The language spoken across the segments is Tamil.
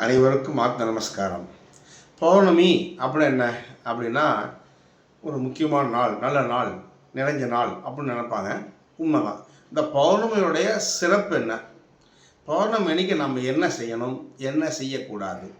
அனைவருக்கும் ஆத்ம நமஸ்காரம். பௌர்ணமி அப்படின்னு என்ன? அப்படின்னா ஒரு முக்கியமான நாள் நல்ல நாள் நிறைஞ்ச நாள் அப்படின்னு நினைப்பாங்க. உண்மைதான். இந்த பௌர்ணமியுடைய சிறப்பு என்ன? பௌர்ணமி அன்னைக்கு நம்ம என்ன செய்யணும்? என்ன செய்யக்கூடாது?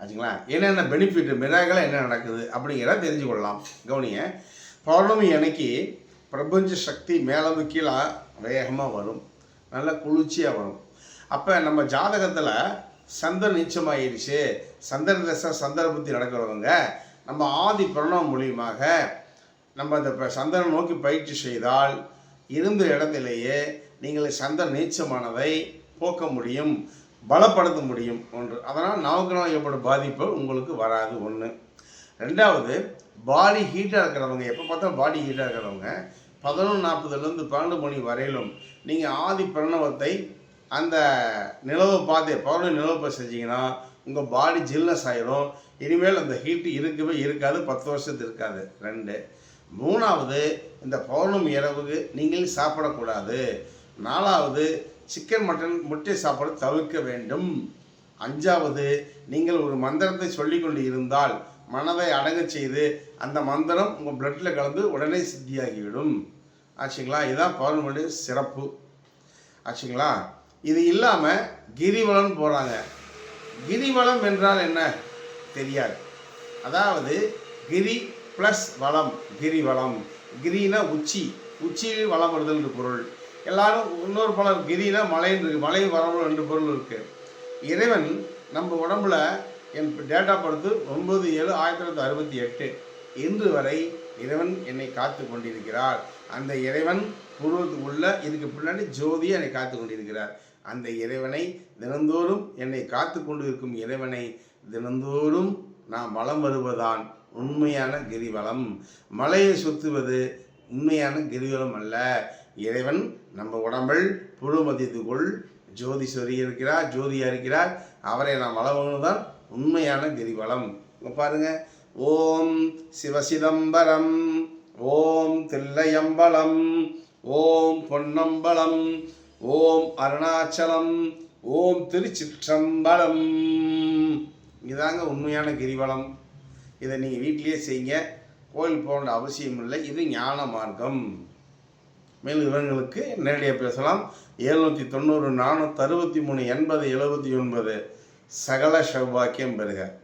ஆச்சுங்களா? என்னென்ன பெனிஃபிட் மிராகலாக என்ன நடக்குது அப்படிங்கிறத தெரிஞ்சு கொள்ளலாம் கவனிய பௌர்ணமி அன்னைக்கு பிரபஞ்ச சக்தி மேலவு கீழே வேகமாக வரும். நல்ல குளிர்ச்சியாக வரும். அப்போ நம்ம ஜாதகத்தில் சந்திர நீச்சமாயிருச்சு. சந்திர தசை சந்திர புத்தி நடக்கிறவங்க நம்ம ஆதி பிரணவம் மூலியமாக நம்ம அந்த ப- சந்திரனை நோக்கி பயிற்சி செய்தால் இருந்த இடத்திலேயே நீங்கள் சந்திர நீச்சமானதை போக்க முடியும் பலப்படுத்த முடியும் ஒன்று. அதனால் நவக்கிரகம் ஏற்படும் பாதிப்பு உங்களுக்கு வராது ஒன்று ரெண்டாவது பாடி ஹீட்டாக இருக்கிறவங்க எப்போ பார்த்தா பாடி ஹீட்டாக இருக்கிறவங்க பதினொன்று நாற்பதுலேருந்து பன்னெண்டு மணி வரையிலும் நீங்கள் ஆதி பிரணவத்தை அந்த நிலவை பார்த்து பௌர்ணமி நிலவை பார்த்து செஞ்சீங்கன்னா உங்கள் பாடி ஜில்னஸ் ஆயிரும். இனிமேல் அந்த ஹீட்டு இருக்கவே இருக்காது. பத்து வருஷத்து இருக்காது. ரெண்டு. மூணாவது இந்த பௌர்ணமி இரவுக்கு நீங்கள் சாப்பிடக்கூடாது. நாலாவது சிக்கன் மட்டன் முட்டை சாப்பாடு தவிர்க்க வேண்டும். அஞ்சாவது நீங்கள் ஒரு மந்திரத்தை சொல்லிக்கொண்டு இருந்தால் மனதை அடங்க செய்து அந்த மந்திரம் உங்கள் பிளட்டில் கலந்து உடனே சித்தியாகிவிடும். ஆச்சுங்களா? இதுதான் பௌர்ணமியுடைய சிறப்பு. ஆச்சுங்களா? இது இல்லாமல் கிரிவலம் போகிறாங்க கிரிவலம் என்றால் என்ன? தெரியாது. அதாவது கிரி ப்ளஸ் வளம் கிரிவலம். கிரினா உச்சி. உச்சியில் வளம் வருதல் பொருள். எல்லாரும் இன்னொரு பலர் கிரினா மலைன்னு இருக்கு. மலை வரவு ரெண்டு பொருள் இருக்குது இறைவன் நம்ம உடம்புல என் டேட்டா படுத்து ஒன்பது ஏழு ஆயிரத்தி தொள்ளாயிரத்தி அறுபத்தி எட்டு. இன்று வரை இறைவன் என்னை காத்து கொண்டிருக்கிறார். அந்த இறைவன் பூர்வத்துக்குள்ளே இதுக்கு பின்னாடி ஜோதியை என்னை காத்து கொண்டிருக்கிறார். அந்த இறைவனை தினந்தோறும் என்னை காத்து கொண்டு இருக்கும் இறைவனை தினந்தோறும் நான் வளம் வருவதான் உண்மையான கிரிவலம். மலையை சுத்துவது உண்மையான கிரிவலம் அல்ல. இறைவன் நம்ம உடம்பில் புழுமதியத்துக்குள் ஜோதி சொறி இருக்கிறார் ஜோதியாக இருக்கிறார் அவரை நாம் வளவணும் தான் உண்மையான கிரிவலம். பாருங்க. ஓம் சிவசிதம்பரம் ஓம் தில்லையம்பலம் ஓம் பொன்னம்பலம் ஓம் அருணாச்சலம் ஓம் திருச்சிற்றம்பலம். இதாங்க உண்மையான கிரிவலம். இதை நீங்கள் வீட்டிலேயே செய்யுங்க. கோயில் போகணுன்ற அவசியம் இல்லை. இது ஞான மார்க்கம். மேலும் விவரங்களுக்கு நேரடியாக பேசலாம். எழுநூற்றி தொண்ணூறு நானூற்றி அறுபத்தி மூணு எண்பது எழுபத்தி ஒன்பது சகல சௌபாக்கியம் பெறுக.